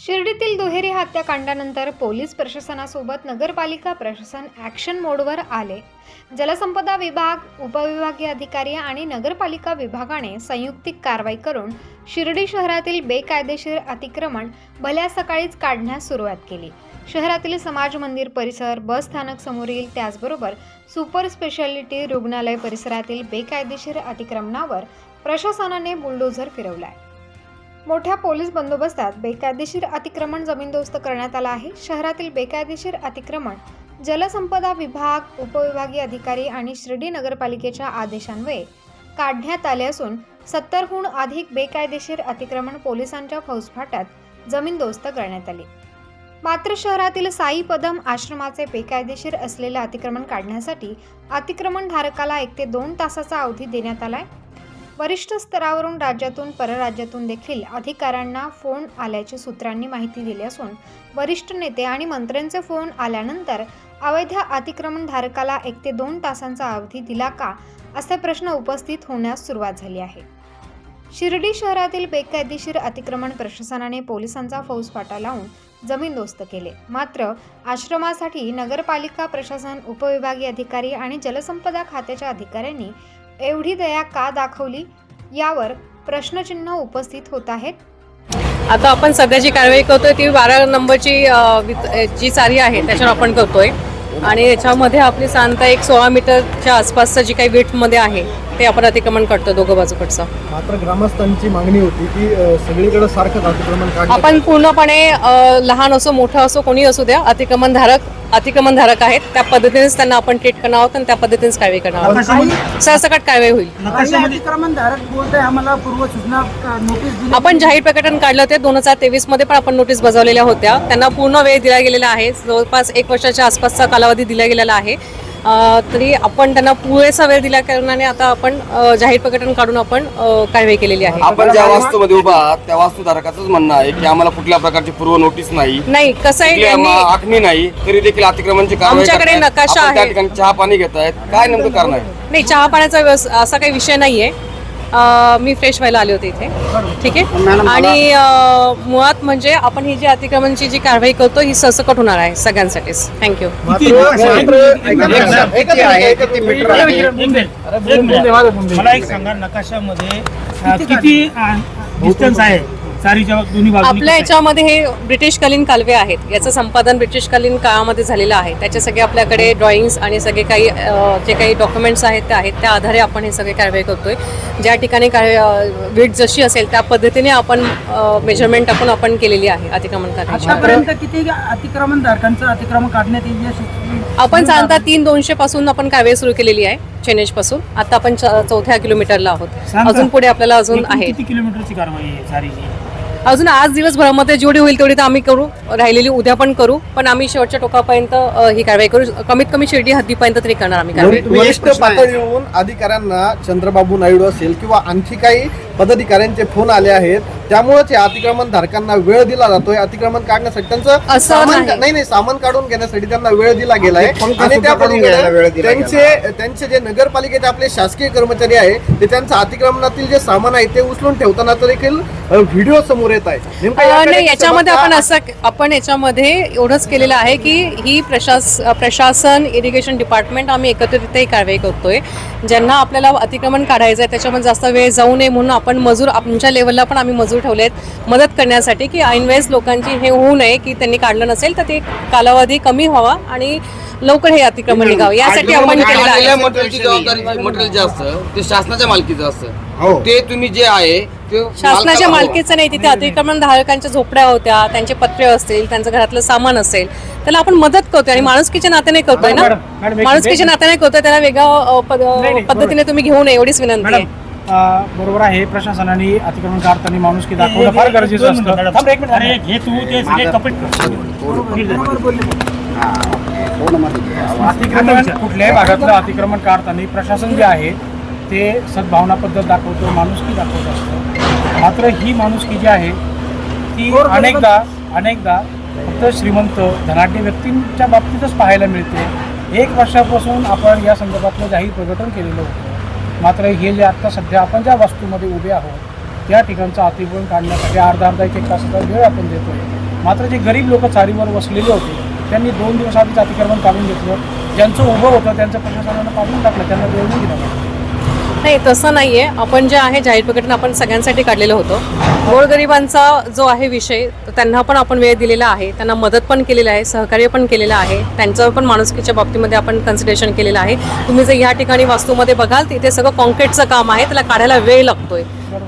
शिर्डीतील दुहेरी हत्याकांडानंतर पोलीस प्रशासनासोबत नगरपालिका प्रशासन ॲक्शन मोडवर आले. जलसंपदा विभाग उपविभागीय अधिकारी आणि नगरपालिका विभागाने संयुक्तिक कारवाई करून शिर्डी शहरातील बेकायदेशीर अतिक्रमण भल्या सकाळीच काढण्यास सुरुवात केली. शहरातील समाज मंदिर परिसर बस स्थानक समोरील त्याचबरोबर सुपर स्पेशालिटी रुग्णालय परिसरातील बेकायदेशीर अतिक्रमणावर प्रशासनाने बुलडोझर फिरवलाय. मोठ्या पोलीस बंदोबस्तात बेकायदेशीर अतिक्रमण जमीनदोस्त करण्यात आला आहे. शहरातील बेकायदेशीर अतिक्रमण जलसंपदा विभाग उपविभागीय अधिकारी आणि शिर्डी नगरपालिकेच्या आदेशान्वये काढण्यात आले असून सत्तरहून अधिक बेकायदेशीर अतिक्रमण पोलिसांच्या फौजफाट्यात जमीनदोस्त करण्यात आली. मात्र शहरातील साई पदम आश्रमाचे बेकायदेशीर असलेले अतिक्रमण काढण्यासाठी अतिक्रमण धारकाला एक ते दोन तासाचा अवधी देण्यात आलाय. वरिष्ठ स्तरावरून राज्यातून परराज्यातून देखील अधिकाऱ्यांना फोन आल्याची सूत्रांनी माहिती दिली असून वरिष्ठ नेते आणि मंत्र्यांचे फोन आल्यानंतर अवैध अतिक्रमणधारकाला एक ते दोन तासांचा अवधी दिला का असे प्रश्न उपस्थित होण्यास सुरुवात झाली आहे. शिर्डी शहरातील बेकायदेशीर अतिक्रमण प्रशासनाने पोलिसांचा फौजफाटा लावून जमीनदोस्त केले. मात्र आश्रमासाठी नगरपालिका प्रशासन उपविभागीय अधिकारी आणि जलसंपदा खात्याच्या अधिकाऱ्यांनी एवढी दया का दाखवली? यावर प्रश्नचिन्ह उपस्थित होत आहेत. आता आपण सध्या जी कारवाई करतोय ती बारा नंबरची जी चारी आहे त्याच्यावर आपण करतोय. आणि याच्यामध्ये आपली सांगता एक सोळा मीटरच्या आसपासचं जी काही वेटमध्ये आहे ते आपण अतिक्रमण करतो दोघं बाजूकडचं. मात्र ग्रामस्थांची मागणी होती की सगळीकडे सारखंच अतिक्रमण आपण पूर्णपणे लहान असो मोठं असो कोणी असू द्या अतिक्रमण धारक अतिक्रमण धारक आहेत. त्या पद्धतीनेच त्यांना आपण ट्रीट करणार आहोत आणि त्या पद्धतीनेच कारवाई करणार आहोत. सरसकट कारवाई होईल. काही अतिक्रमण धारक बोलताय आम्हाला पूर्व सूचना का- नोटीस दिली आपण जाहीर प्रकटन काढलं ते दोन हजार तेवीसमध्ये पण आपण नोटीस बजावलेल्या होत्या. त्यांना पूर्ण वेळ दिला गेलेला आहे. जवळपास एक वर्षाच्या आसपासचा कालावधी दिला गेलेला आहे. तरी आपण त्यांना पुरेसा वेळ दिल्या कारणाने आता आपण जाहीर प्रकटन काढून आपण कारवाई केलेली आहे. आपण ज्या वास्तूमध्ये उभा आहात त्या वास्तूधारकाचंच म्हणणं आहे की आम्हाला कुठल्या प्रकारची पूर्व नोटीस नाही. नाही कसं आहे आखणी नाही तरी देखील अतिक्रमणची कारवाई आमच्याकडे. नकाशा त्या आहे. चहा पाणी घेत आहेत काय नेमकं कारण आहे? नाही चहा पाण्याचा असा काही विषय नाहीये. मी फ्रेश व्हायला आले होते इथे. ठीक आहे? आणि मुळात म्हणजे आपण ही जी अतिक्रमणची जी कारवाई करतो ही सरसकट होणार आहे सगळ्यांसाठीच थँक्यू. मला एक सांगा नकाशामध्ये किती डिस्टन्स आहे? दोन्ही आपल्या याच्यामध्ये हे ब्रिटिशकालीन कालवे आहेत. याचं संपादन ब्रिटिशकालीन काळामध्ये झालेलं आहे. त्याचे सगळे आपल्याकडे ड्रॉइंग्स आणि सगळे काही जे काही डॉक्युमेंट्स आहेत ते आहेत. त्या आधारे आपण हे सगळे कारवाई करतोय. ज्या ठिकाणी विट जशी असेल त्या पद्धतीने आपण मेजरमेंट टाकून आपण केलेली आहे अतिक्रमण करण्याची. किती अतिक्रमण धारकांचं अतिक्रमण काढण्यात येईल? आपण साधारणतः तीन दोनशे पासून आपण कारवाई सुरू केलेली आहे चेनेजपासून. आता आपण चौथ्या किलोमीटरला आहोत. अजून पुढे आपल्याला अजून आहे. किती किलोमीटरची कारवाई आहे अजून आज दिवसभरामध्ये जेवढी होईल तेवढी तर आम्ही करू राहिलेली उद्या पण करू पण आम्ही शेवटच्या टोकापर्यंत अ, ही कारवाई करू. कमीत कमी शिर्डी हद्दीपर्यंत तरी करणार आम्ही कारवाई. वरिष्ठ पातळीवरून अधिकाऱ्यांना चंद्रबाबू नायडू असेल किंवा आणखी काही पदाधिकाऱ्यांचे फोन आले आहेत त्यामुळेच या अतिक्रमण धारकांना वेळ दिला जातोय. अतिक्रमण काढण्यासाठी त्यांचं असं सामान नाही. नाही नाही सामान काढून घेण्यासाठी त्यांना वेळ दिला गेलाय. आणि त्या पलीकडे त्यांचे त्यांचे जे नगरपालिकेचे आपले शासकीय कर्मचारी आहे ते त्यांचं अतिक्रमणातील जे सामान आहे ते उचलून ठेवताना तर देखील व्हिडिओ समोर येत आहे. नाही याच्यामध्ये आपण असं आपण याच्यामध्ये एवढंच केलेलं आहे की ही प्रशास प्रशासन इरिगेशन डिपार्टमेंट आम्ही एकत्रितही कारवाई करतोय. ज्यांना आपल्याला अतिक्रमण काढायचं आहे त्याच्यामध्ये जास्त वेळ जाऊ नये म्हणून आपण मजूर आमच्या लेवलला पण आम्ही मजूर ठेवले आहेत मदत करण्यासाठी की ऐनवेळेस लोकांची हे होऊ नये की त्यांनी काढलं नसेल तर ते कालावधी कमी व्हावा आणि लवकर हे अतिक्रमण निघावं. यासाठी आपण केलेलं आहे. मटेरियलची जबाबदारी मटेरियल जे असतं ते शासनाच्या मालकीचं हो. ते तुम्ही जे आहे ते शासनाच्या मालकाला मालकीचं नाही तिथे अतिक्रमण धारकांच्या झोपड्या होत्या त्यांचे पत्रे असतील त्यांचं घरातलं सामान असेल त्याला आपण मदत करतोय आणि माणुसकीच्या नात्याने करतोय ना? मॅडम, मॅडम, एक माणुसकीच्या. नात्याने करतोय त्याला वेगळ्या अ, पद- नाही, नाही, पद्धतीने तुम्ही घेऊ नये एवढीच विनंती मॅडम आहे अ, बरोबर आहे प्रशासनाने अतिक्रमण काढताना माणुसकी दाखवणं फार गरजेचं असतं. थांब एक मिनिट अरे घे तू ते सगळे कपडे अतिक्रमण कुठल्याही भागातलं अतिक्रमण काढताना प्रशासन जे आहे ते सद्भावना पद्धत दाखवतो माणुसकी दाखवत असतं. मात्र ही माणुसकी जी आहे ती अनेकदा अनेकदा फक्त श्रीमंत धनाढ्य व्यक्तींच्या बाबतीतच पाहायला मिळते. एक वर्षापासून आपण या संदर्भातलं जाहीर प्रकटन केलेलं होतं. मात्र हे जे आत्ता सध्या आपण ज्या वास्तूमध्ये उभे आहोत त्या ठिकाणचं अतिक्रमण काढण्यासाठी अर्धा अर्धा एक एक तासाचा वेळ आपण देतोय. मात्र जे गरीब लोक चारीवर बसलेले होते त्यांनी दोन दिवस आधीच अतिक्रमण काढून घेतलं. ज्यांचं उभं होतं त्यांचं प्रशासनानं काढून टाकलं त्यांना वेळ दिला. नाही तसं नाही आहे आपण जे आहे जाहीर प्रकटन आपण सगळ्यांसाठी काढलेलं होतं. गोरगरिबांचा जो आहे विषय त्यांना पण आपण वेळ दिलेला आहे. त्यांना मदत पण केलेलं आहे सहकार्य पण केलेलं आहे. त्यांचं पण माणुसकीच्या बाबतीमध्ये आपण कन्सिडरेशन केलेलं आहे. तुम्ही जर ह्या ठिकाणी वास्तूमध्ये बघाल तिथे सगळं कॉन्क्रीटचं काम आहे त्याला काढायला वेळ लागतोय.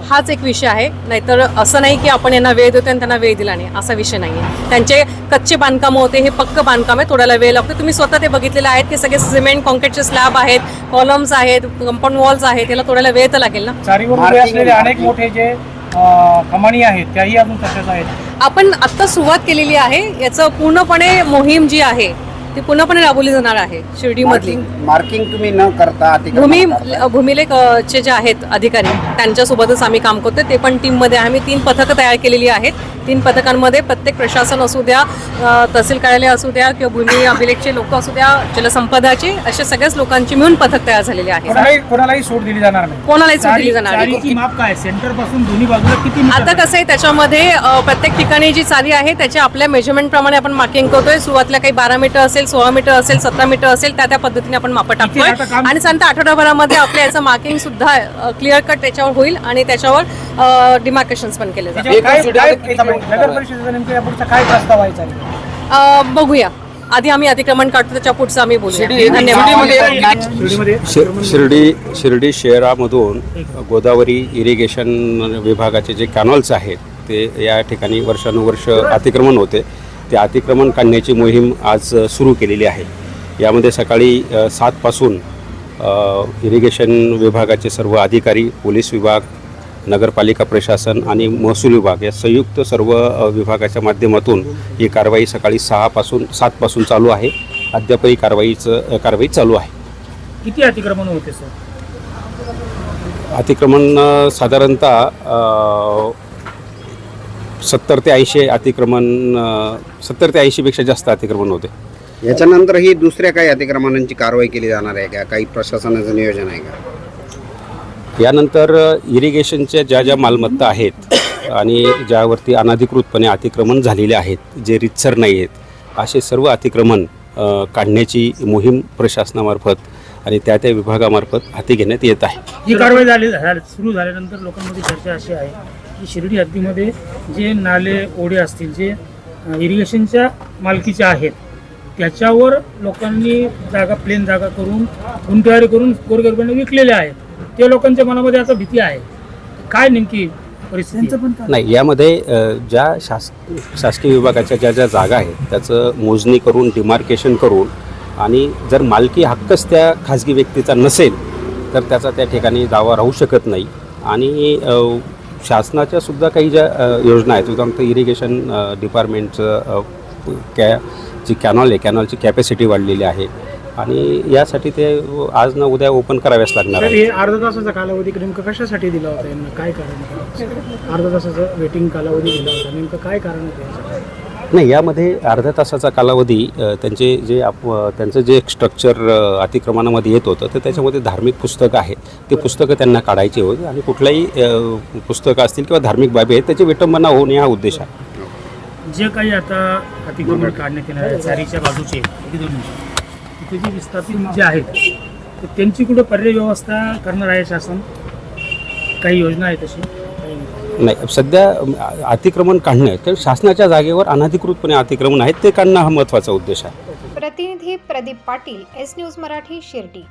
हाच एक विषय आहे. नाहीतर असं नाही की आपण यांना वेळ देतो आणि त्यांना वेळ दिला नाही. असा विषय नाही आहे त्यांचे कच्चे बांधकाम होते हे पक्क बांधकाम आहे थोड्याला वेळ लागतो. तुम्ही स्वतः ते बघितलेले आहेत की सगळे सिमेंट कॉन्क्रीटचे स्लॅब आहेत कॉलम्स आहेत कंपाऊंड वॉल्स आहेत याला थोड्याला वेळ तर लागेल ना? चारीवर उभे असलेले अनेक मोठे जे कमानी आहेत त्याही अजून आहेत. आपण आत्ता सुरुवात केलेली आहे. याचं पूर्णपणे मोहीम जी आहे ती पूर्णपणे राबवली जाणार आहे शिर्डीमधली. मार्किंग मार्किंग तुम्ही न करता भूमी. भूमिलेख चे जे आहेत अधिकारी त्यांच्यासोबतच आम्ही काम करतो ते पण टीममध्ये आम्ही तीन पथकं तयार केलेली आहेत. तीन पथकांमध्ये प्रत्येक प्रशासन असू द्या तहसील कार्यालय असू द्या किंवा भूमी अभिलेखचे लोक असू द्या जलसंपदाचे असे सगळ्याच लोकांची मिळून पथक तयार झालेले आहे कोणालाही सूट दिली जाणार नाही. कोणालाही सूट दिली जाणार नाही. चारीची माप काय? सेंटरपासून दोन्ही बाजूला किती आता कसं आहे त्याच्यामध्ये प्रत्येक ठिकाणी जी चाली आहे त्याच्या आपल्या मेजरमेंट प्रमाणे आपण मार्किंग करतोय. सुरुवातीला काही बारा मीटर असेल सोळा मीटर असेल सतरा मीटर असेल त्या त्या पद्धतीने आपण मापं टाकतोय. आणि सांगता आठवड्याभरामध्ये आपल्या याचं मार्किंग सुद्धा क्लिअर कट त्याच्यावर होईल आणि त्याच्यावर डिमार्केशन पण केले अ, बघूया. आधी आम्ही अतिक्रमण काढतो त्याच्या पुढचं आम्ही शि- शिर्डी शिर्डी शहरामधून गोदावरी इरिगेशन विभागाचे जे कॅनॉल्स आहेत ते या ठिकाणी वर्षानुवर्ष अतिक्रमण होते. ते अतिक्रमण काढण्याची मोहीम आज सुरू केलेली आहे. यामध्ये सकाळी सातपासून इरिगेशन विभागाचे सर्व अधिकारी पोलीस विभाग नगरपालिका प्रशासन आणि महसूल विभाग या संयुक्त सर्व विभागाच्या माध्यमातून ही कारवाई सकाळी सहापासून सातपासून चालू आहे. अद्यापही कारवाईचं कारवाई चालू आहे. किती अतिक्रमण होते सर? अतिक्रमण साधारणतः सत्तर ते ऐंशी अतिक्रमण सत्तर ते ऐंशीपेक्षा जास्त अतिक्रमण होते. याच्यानंतर ही दुसऱ्या काही अतिक्रमणांची कारवाई केली जाणार आहे का? काही प्रशासनाचं नियोजन आहे का? यानंतर इरिगेशनच्या ज्या ज्या मालमत्ता आहेत आणि ज्यावरती अनधिकृतपणे अतिक्रमण झालेले आहेत जे रितसर नाही आहेत असे सर्व अतिक्रमण अ, काढण्याची मोहीम प्रशासनामार्फत आणि त्या त्या विभागामार्फत हाती घेण्यात येत आहे. ही कारवाई झाली झाली- सुरू झाल्यानंतर लोकांमध्ये चर्चा अशी आहे शिर्डी हद्दीमध्ये जे नाले ओढे असतील जे इरिगेशनच्या मालकीचे आहेत त्याच्यावर लोकांनी जागा प्लेन जागा करून गुंठेवारी करून गोरगरिबांना विकलेल्या आहेत. ते लोकांच्या मनामध्ये आता भीती आहे. काय नेमकी? नाही यामध्ये ज्या शास शासकीय विभागाच्या ज्या ज्या जागा आहेत त्याचं मोजणी करून डिमार्केशन करून आणि जर मालकी हक्कच त्या खाजगी व्यक्तीचा नसेल तर त्याचा त्या ठिकाणी दावा राहू शकत नाही. आणि शासनाच्या सुद्धा काही ज्या योजना आहेत उदाहरणार्थ इरिगेशन डिपार्टमेंटचं कॅ जी कॅनॉल आहे कॅनॉलची कॅपॅसिटी वाढलेली आहे आणि यासाठी ते आज ना उद्या ओपन कराव्याच लागणार आहे हे अर्धा तासाचा कालावधी नेमकं कशासाठी दिला होता यांना काय कारण? अर्धा तासाचा वेटिंग कालावधी दिला होता नेमकं काय कारण होतं? नाही यामध्ये अर्ध्या तासाचा कालावधी त्यांचे जे आप त्यांचं जे स्ट्रक्चर अतिक्रमणामध्ये येत होतं तर त्याच्यामध्ये धार्मिक पुस्तकं आहेत. ते पुस्तकं त्यांना काढायची होती आणि कुठल्याही पुस्तकं असतील किंवा धार्मिक बाबी आहेत त्याची विटंबना होणे हा उद्देश आहे. जे काही आता अतिक्रमण काढण्यात येणार आहे चारीच्या बाजूचे तिथे जे विस्थापित जे आहेत तर त्यांची कुठं पर्याय व्यवस्था करणार आहे शासन? काही योजना आहे तशी नाही. सध्या अतिक्रमण काढणं तर शासनाच्या जागेवर अनधिकृतपणे अतिक्रमण आहेत ते काढणं हा महत्त्वाचा उद्देश आहे प्रतिनिधी प्रदीप पाटील एस न्यूज मराठी शिर्डी